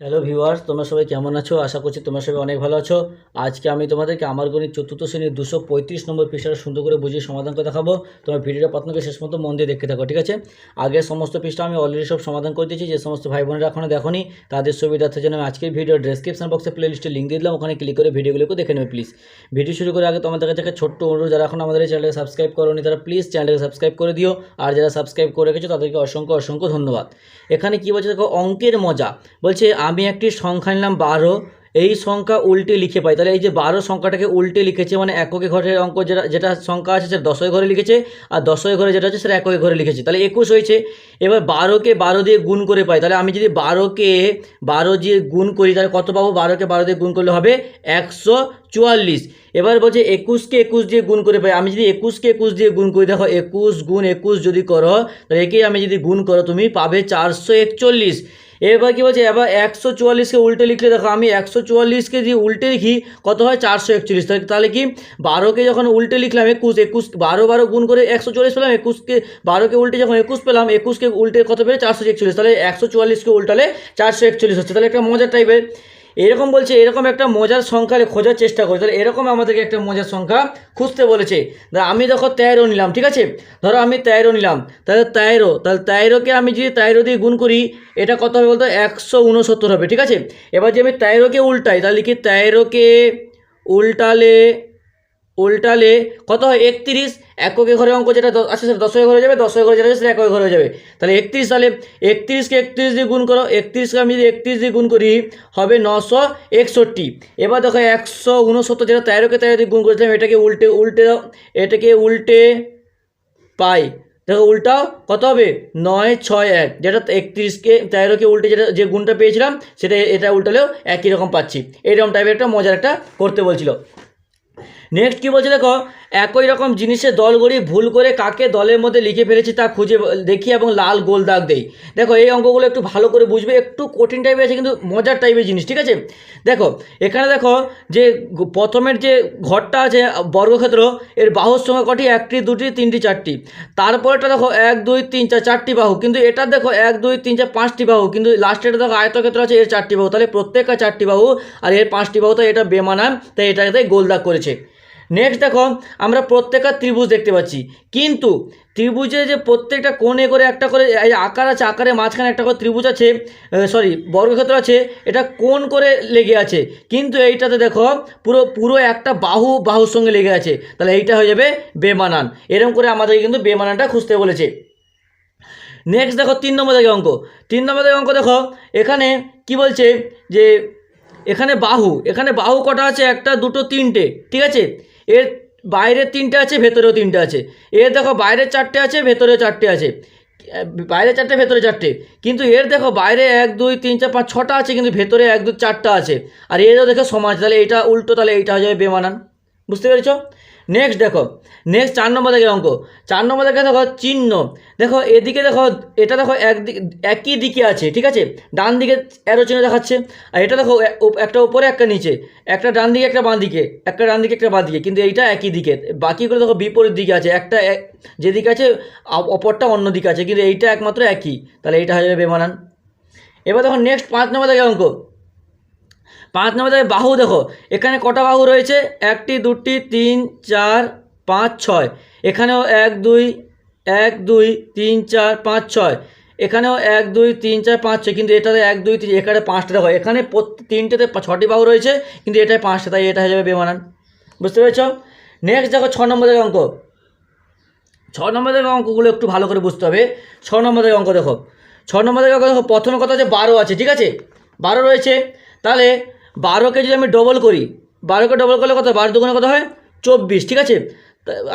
Hello viewers তোমরা সবাই কেমন আছো? আশা করছি তোমরা সবাই অনেক ভালো আছো। আজকে আমি তোমাদেরকে আমার গণিত চতুর্থ শ্রেণির দুশো পঁয়ত্রিশ নম্বর পৃষ্ঠাটা সুন্দর করে বুঝিয়ে সমাধান করে দেখাবো। তোমার ভিডিওটা প্রথম থেকে শেষ মতো মন দিয়ে দেখতে থাকো, ঠিক আছে? আগে সমস্ত পৃষ্ঠা আমি অলরেডি সব সমাধান করে দিয়েছি। যে সমস্ত ভাই বোনেরা এখনও দেখোনি, তাদের সুবিধার্থের জন্য আমি আজকের ভিডিও ডেসক্রিপশন বক্সে প্লে লিস্টে লিঙ্ক দিয়ে দিলাম। ওখানে ক্লিক করে ভিডিওগুলোকে দেখে নেবে প্লিজ ভিডিও শুরু করে আগে তোমাদের কাছে একটা ছোট্ট অনুরোধ, যারা এখন আমাদের এই চ্যানেলকে সাবস্ক্রাইব করোনি, তারা প্লিজ চ্যানেলকে সাবস্ক্রাইব করে দিও। আর যারা সাবস্ক্রাইব করে রেখেছো, তাদেরকে অসংখ্য অসংখ্য ধন্যবাদ। এখানে কী বলছে দেখো, অঙ্কের মজা। বলছে আমি একটি সংখ্যা নিলাম বারো, এই সংখ্যা উল্টে লিখে পাই। তাহলে এই যে বারো সংখ্যাটাকে উল্টে লিখেছে মানে এককে ঘরের অঙ্ক যেটা যেটা সংখ্যা আছে সেটা দশই ঘরে লিখেছে, আর দশই ঘরে যেটা আছে সেটা এককে ঘরে লিখেছে। তাহলে একুশ হয়েছে, এবার বারোকে বারো দিয়ে গুণ করে পাই। তাহলে আমি যদি বারোকে বারো দিয়ে গুণ করি, তাহলে কত পাবো? বারোকে বারো দিয়ে গুণ করলে হবে একশো চুয়াল্লিশ। এবার বলছে একুশকে একুশ দিয়ে গুণ করে পাই। আমি যদি একুশকে একুশ দিয়ে গুণ করি, দেখো একুশ গুণ একুশ যদি করো, তাহলে একেই আমি যদি গুণ করো, তুমি পাবে চারশো একচল্লিশ। এবার কি বলছে? এবার একশো চুয়াল্লিশকে উল্টে লিখলে দেখো, আমি একশো চুয়াল্লিশকে যদি উল্টে লিখি, কত হয়? চারশো একচল্লিশ। তাহলে কি? বারোকে যখন উল্টে লিখলাম একুশ একুশ বারো বারো গুণ করে একশো চুয়াল্লিশ পেলাম একুশকে বারোকে উল্টে যখন একুশ পেলাম একুশকে উল্টে কত পেলে? চারশো একচল্লিশ। তাহলে একশো চুয়াল্লিশকে উল্টালে চারশো একচল্লিশ হচ্ছে। তাহলে একটা মজার টাইপের এরকম বলছে, এরকম একটা মজার সংখ্যা খোঁজার চেষ্টা করি। তাহলে এরকম আমাদেরকে একটা মজার সংখ্যা খুঁজতে বলেছে। ধরো আমি দেখো তেরো নিলাম, ঠিক আছে? ধরো আমি তেরো নিলাম, তাহলে তেরো, তাহলে তেরোকে আমি যদি তেরো দিয়ে গুণ করি, এটা কত হবে বলতো? একশো উনসত্তর হবে, ঠিক আছে? এবার যদি আমি তেরোকে উল্টাই, তাহলে কি তেরোকে উল্টালে উল্টালে কত হয়? একত্রিশ। এককে ঘরে অঙ্ক যেটা আছে সেটা দশই ঘরে যাবে দশই ঘরে যেটা সেটা একক ঘরে যাবে। তাহলে একত্রিশ তাহলে একত্রিশকে একত্রিশ দিয়ে গুণ করো, একত্রিশকে আমি যদি একত্রিশ দিয়ে গুণ করি, হবে নশো একষট্টি। এবার দেখো একশো উনসত্তর যেটা তেরোকে তেরো দিয়ে গুণ করেছিলাম, এটাকে উল্টে উল্টে এটাকে উল্টে পাই। দেখো উল্টাও কত হবে? নয় ছয় এক। যেটা একত্রিশকে তেরোকে উল্টে যেটা, যে গুণটা পেয়েছিলাম, সেটা, এটা উল্টালেও একই রকম পাচ্ছি। এইরকম টাইপের একটা মজার একটা করতে বলছিল। নেক্সট কী বলছে দেখো? একই রকম জিনিসের দল গড়ি ভুল করে কাকে দলের মধ্যে লিখে ফেলেছি তা খুঁজে দেখি এবং লাল গোল দাগ দেই। দেখো, এই অঙ্কগুলো একটু ভালো করে বুঝবে, একটু কঠিন টাইপের আছে কিন্তু মজার টাইপের জিনিস, ঠিক আছে? দেখো, এখানে দেখো যে প্রথমের যে ঘরটা আছে বর্গক্ষেত্র, এর বাহুর সংখ্যা কটি? একটি, দুটি, তিনটি, চারটি। তারপরেটা দেখো, এক, দুই, তিন, চার, চারটি বাহু। কিন্তু এটা দেখো, এক, দুই, তিন, চার, পাঁচটি বাহু। কিন্তু লাস্টেটা দেখো আয়তক্ষেত্র আছে, এর চারটি বাহু। তাহলে প্রত্যেকটা চারটি বাহু, আর এর পাঁচটি বাহু তো এটা বেমানান, তাই এটাতে গোল দাগ করেছে। নেক্সট দেখো, আমরা প্রত্যেকটা ত্রিভুজ দেখতে পাচ্ছি। কিন্তু ত্রিভুজে যে প্রত্যেকটা কোণে করে একটা করে, এই আকার আছে, আকারের মাঝখানে একটা করে ত্রিভুজ আছে সরি বর্গক্ষেত্র আছে, এটা কোণ করে লেগে আছে। কিন্তু এইটাতে দেখো, পুরো পুরো একটা বাহু, বাহুর সঙ্গে লেগে আছে। তাহলে এইটা হয়ে যাবে বেমানান। এরকম করে আমাদেরকে কিন্তু বেমানানটা খুঁজতে বলেছে। নেক্সট দেখো, তিন নম্বর থেকে অঙ্ক। তিন নম্বর থেকে অঙ্ক দেখো, এখানে কি বলছে যে, এখানে বাহু এখানে বাহু কটা আছে? একটা, দুটো, তিনটে। ঠিক আছে? এর বাইরের তিনটে আছে, ভেতরেও তিনটে আছে। এর দেখো বাইরের চারটে আছে, ভেতরেও চারটে আছে। বাইরে চারটে, ভেতরে চারটে। কিন্তু এর দেখো বাইরে এক, দুই, তিন, চার, পাঁচ, ছটা আছে, কিন্তু ভেতরে এক, দুই, চারটা আছে। আর এরও দেখো সমাজ তাহলে এটা উল্টো, তাহলে এইটা হয়ে যাবে বেমানান। বুঝতে পেরেছ? নেক্সট দেখো নেক্সট চার নম্বর থেকে অঙ্ক। চার নম্বর থেকে দেখো চিহ্ন। দেখো এদিকে দেখো, এটা দেখো একদিক একই দিকে আছে, ঠিক আছে? ডান দিকে অ্যারো চিহ্ন দেখাচ্ছে, আর এটা দেখো একটা উপরে, একটা নিচে। একটা ডান দিকে, একটা বাঁ দিকে, একটা ডান দিকে, একটা বাঁ দিকে, কিন্তু এইটা একই দিকে। বাকিগুলো দেখো বিপরীত দিকে আছে, একটা যেদিকে আছে অপরটা অন্য দিকে আছে, কিন্তু এইটা একমাত্র একই। তাহলে এইটা হয়ে যাবে বেমানান। এবার দেখো নেক্সট পাঁচ নম্বর থেকে অঙ্ক। পাঁচ নম্বর থেকে বাহু দেখো। এখানে কটা বাহু রয়েছে? একটি, দুটি, তিন, চার, পাঁচ, ছয়। এখানেও এক, দুই এক, দুই, তিন, চার, পাঁচ, ছয়। এখানেও এক, দুই, তিন, চার, পাঁচ, ছয়। কিন্তু এটাতে এক, দুই, তিন, এখানে পাঁচটা দেখো। এখানে তিনটেতে ছটি বাহু রয়েছে, কিন্তু এটায় পাঁচটা, তাই এটা হয়ে যাবে বেমানান। বুঝতে পেরেছ? নেক্সট দেখো ছ নম্বর থেকে অঙ্ক। ছ নম্বর থেকে অঙ্কগুলো একটু ভালো করে বুঝতে হবে। ছ নম্বর থেকে অঙ্ক দেখো। ছ নম্বর থেকে অঙ্ক দেখো। প্রথমে কথা হচ্ছে বারো আছে, ঠিক আছে? বারো রয়েছে। তাহলে বারোকে যদি আমি ডবল করি বারোকে ডবল করলে কত? বারো দুগুণে কত হয়? চব্বিশ, ঠিক আছে?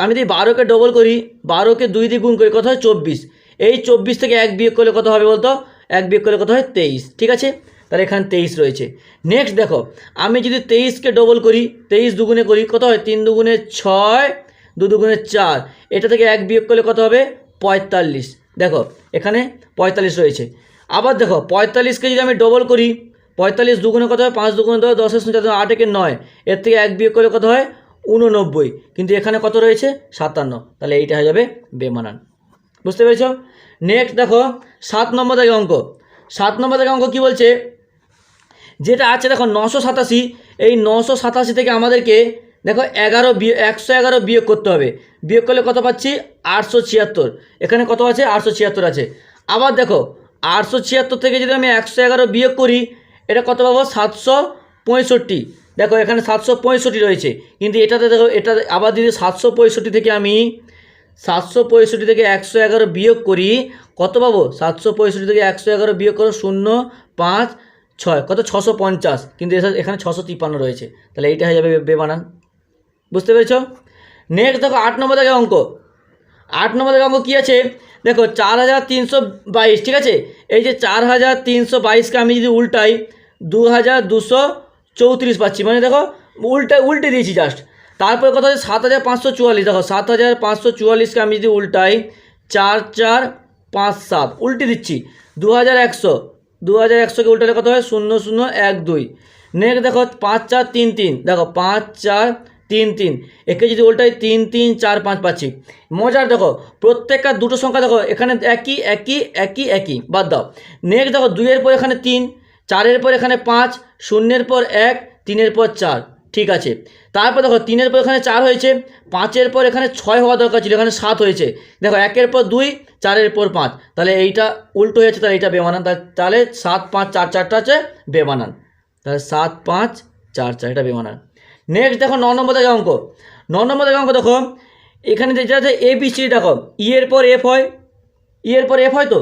আমি যদি বারোকে ডবল করি বারোকে দুই দিয়ে গুণ করি, কত হয়? চব্বিশ। এই চব্বিশ থেকে এক বিয়োগ করলে কত হবে বলতো? এক বিয়োগ করলে কত হয়? তেইশ, ঠিক আছে? তাহলে এখানে তেইশ রয়েছে। নেক্সট দেখো, আমি যদি তেইশকে ডবল করি, তেইশ দুগুণে করি, কত হয়? তিন দুগুণে ছয়, দু দুগুণে চার। এটা থেকে এক বিয়োগ করলে কত হবে? পঁয়তাল্লিশ। দেখো, এখানে পঁয়তাল্লিশ রয়েছে। আবার দেখো পঁয়তাল্লিশকে যদি আমি ডবল করি পঁয়তাল্লিশ দুগুণে কত হয়? পাঁচ দুগুণে দশ দশের সঙ্গে আট একে নয়। এর থেকে এক বিয়োগ করলে কত হয়? উননব্বই কিন্তু এখানে কত রয়েছে? সাতান্ন। তাহলে এইটা হয়ে যাবে বেমানান। বুঝতে পেরেছ? নেক্সট দেখো, সাত নম্বর থেকে অঙ্ক। সাত নম্বর থেকে অঙ্ক কী বলছে? যেটা আছে দেখো, নশো সাতাশি। এই নশো সাতাশি থেকে আমাদেরকে দেখো এগারো বিয়ে, একশো এগারো বিয়োগ করতে হবে। বিয়োগ করলে কত পাচ্ছি? আটশো ছিয়াত্তর। এখানে কত আছে? আটশো ছিয়াত্তর আছে। আবার দেখো, আটশো ছিয়াত্তর থেকে যদি আমি একশো এগারো বিয়োগ করি এটা কত পাবো? সাতশো পঁয়ষট্টি। দেখো, এখানে সাতশো পঁয়ষট্টি রয়েছে। কিন্তু এটাতে দেখো, এটা আবার যদি সাতশো পঁয়ষট্টি থেকে আমি সাতশো পঁয়ষট্টি থেকে একশো এগারো বিয়োগ করি, কত পাবো? সাতশো পঁয়ষট্টি থেকে একশো এগারো বিয়োগ করো, শূন্য, পাঁচ, ছয়। কত? ছশো পঞ্চাশ। কিন্তু এখানে ছশো তিপ্পান্ন রয়েছে। তাহলে এইটা হয়ে যাবে বে- বেমানান বুঝতে পেরেছ? নেক্সট দেখো, আট নম্বর দেখে অঙ্ক। আট নম্বর দেখে অঙ্ক কী আছে? দেখো, চার হাজার তিনশো বাইশ, ঠিক আছে? এই যে চার হাজার তিনশো বাইশকে আমি যদি উল্টাই দু হাজার দুশো চৌত্রিশ পাচ্ছি। মানে দেখো, উল্টে উল্টে দিয়েছি জাস্ট তারপরে কথা হচ্ছে সাত হাজার পাঁচশো চুয়াল্লিশ। দেখো, সাত হাজার পাঁচশো চুয়াল্লিশকে আমি যদি উল্টাই, চার চার পাঁচ সাত, উল্টে দিচ্ছি। দু হাজার একশো দু হাজার একশোকে উল্টালে কত হয়? শূন্য শূন্য এক দুই। নেক্সট দেখো, পাঁচ চার তিন তিন। দেখো, পাঁচ চার তিন তিন। একে যদি উল্টাই, তিন তিন চার পাঁচ পাচ্ছি। মজার দেখো, প্রত্যেকটা দুটো সংখ্যা দেখো, এখানে একই একই একই একই। বাদ দাও। নেক্সট দেখো, দুইয়ের পর এখানে তিন। চারের পর এখানে পাঁচ, শূন্যের পর এক, তিনের পর চার। ঠিক আছে। তারপর দেখো, তিনের পর এখানে চার হয়েছে, পাঁচের পর এখানে ছয় হওয়া দরকার ছিল, এখানে সাত হয়েছে। দেখো, একের পর দুই, চারের পর পাঁচ। তাহলে এইটা উল্টো হয়েছে, তাহলে এইটা বেমানান। তাহলে সাত, পাঁচ, চার, চারটা আছে বেমানান। তাহলে সাত, পাঁচ, চার চার, এটা বেমানান। নেক্সট দেখো, ন নম্বর থেকে অঙ্ক। ন নম্বর থেকে অঙ্ক দেখো, এখানে যেটা আছে এ বি সি দেখো ই এর পর এফ হয়। ই এর পর এফ হয় তো?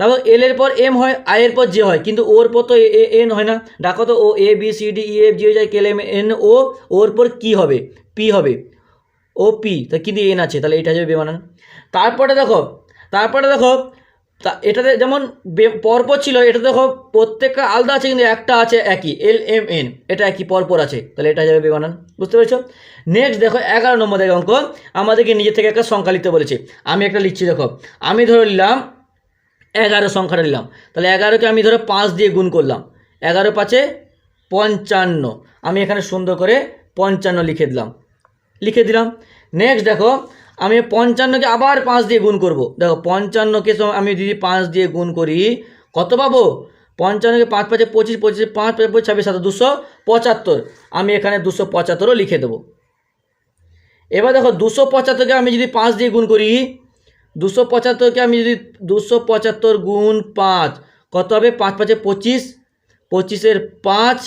তারপর এল এর পর এম হয় আই এর পর জে হয়, কিন্তু ওর পর তো এ এন হয় না। ডাকো তো ও A B C D E F G হয়ে যায় কেল এম এন ও ওর পর কী হবে? পি হবে। ও পি তা কিন্তু এন আছে, তাহলে এটা যাবে বেমানান। তারপরে দেখো তারপরে দেখো, তা এটাতে যেমন পরপর ছিল এটা দেখো প্রত্যেকটা আলাদা আছে, কিন্তু একটা আছে একই এল এম এন এটা একই, পরপর আছে, তাহলে এটা যাবে বেমানান, বুঝতে পেরেছ? নেক্সট দেখো, এগারো নম্বর দেখো অঙ্ক, আমাদেরকে নিজে থেকে একটা সংখ্যা লিখতে বলেছে। আমি একটা লিখছি, দেখো, আমি ধরে নিলাম এগারো সংখ্যাটা নিলাম। তাহলে এগারোকে আমি ধরো পাঁচ দিয়ে গুণ করলাম। এগারো পাঁচে পঞ্চান্ন। আমি এখানে সুন্দর করে পঞ্চান্ন লিখে দিলাম। লিখে দিলাম। নেক্সট দেখো, আমি পঞ্চান্নকে আবার পাঁচ দিয়ে গুণ করব। দেখো, পঞ্চান্নকে আমি যদি পাঁচ দিয়ে গুণ করি, কত পাবো? পঞ্চান্নকে পাঁচ পাঁচে পঁচিশ, পঁচিশে পাঁচ পাঁচ পঁচিশ, ছাব্বিশ সাত দুশো পঁচাত্তর। আমি এখানে দুশো পঁচাত্তরও লিখে দেবো। এবার দেখো, দুশো পঁচাত্তরকে আমি যদি পাঁচ দিয়ে গুণ করি দুশো পঁচাত্তরকে আমি যদি দুশো পঁচাত্তর গুণ পাঁচ, কত হবে? পাঁচ পাঁচে পঁচিশ, পঁচিশের পাঁচ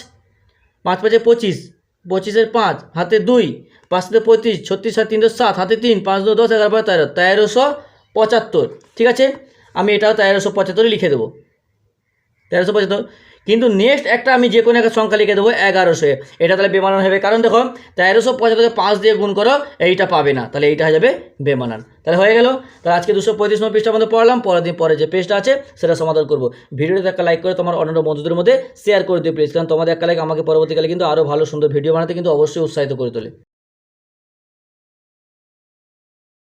পাঁচ পাঁচে পঁচিশ, পঁচিশের পাঁচ, হাতে দুই, পাঁচ সাথে পঁয়ত্রিশ ছত্রিশ সাত তিনশো সাত, হাতে তিন, পাঁচ দু দশ, এগারো, বারো, তেরো, তেরোশো পঁচাত্তর, ঠিক আছে? আমি এটাও তেরোশো পঁচাত্তরই লিখে দেবো। তেরোশো পঁচাত্তর কিন্তু নেক্সট একটা আমি যে কোনো একটা সংখ্যা লিখে দেবো এগারোশো এটা তাহলে বেমানান হবে। কারণ দেখো, তেরোশো পঁচাত্তরকে পাঁচ দিয়ে গুণ করো, এইটা পাবে না। তাহলে এইটা হয়ে যাবে বেমানান। তাহলে হয়ে গেল। তাহলে আজকে দুশো পঁয়ত্রিশ নম্বর পৃষ্ঠা মধ্যে পড়লাম। পরের দিন পরে যে পেজটা আছে, সেটা সমাধান করব। ভিডিওতে একটা লাইক করে তোমার অন্যান্য বন্ধুদের মধ্যে শেয়ার করে দিও প্লিজ কারণ তোমাদের একটা লাইক আমাকে পরবর্তীকালে কিন্তু আরও ভালো সুন্দর ভিডিও বানাতে কিন্তু অবশ্যই উৎসাহিত করে তোলে।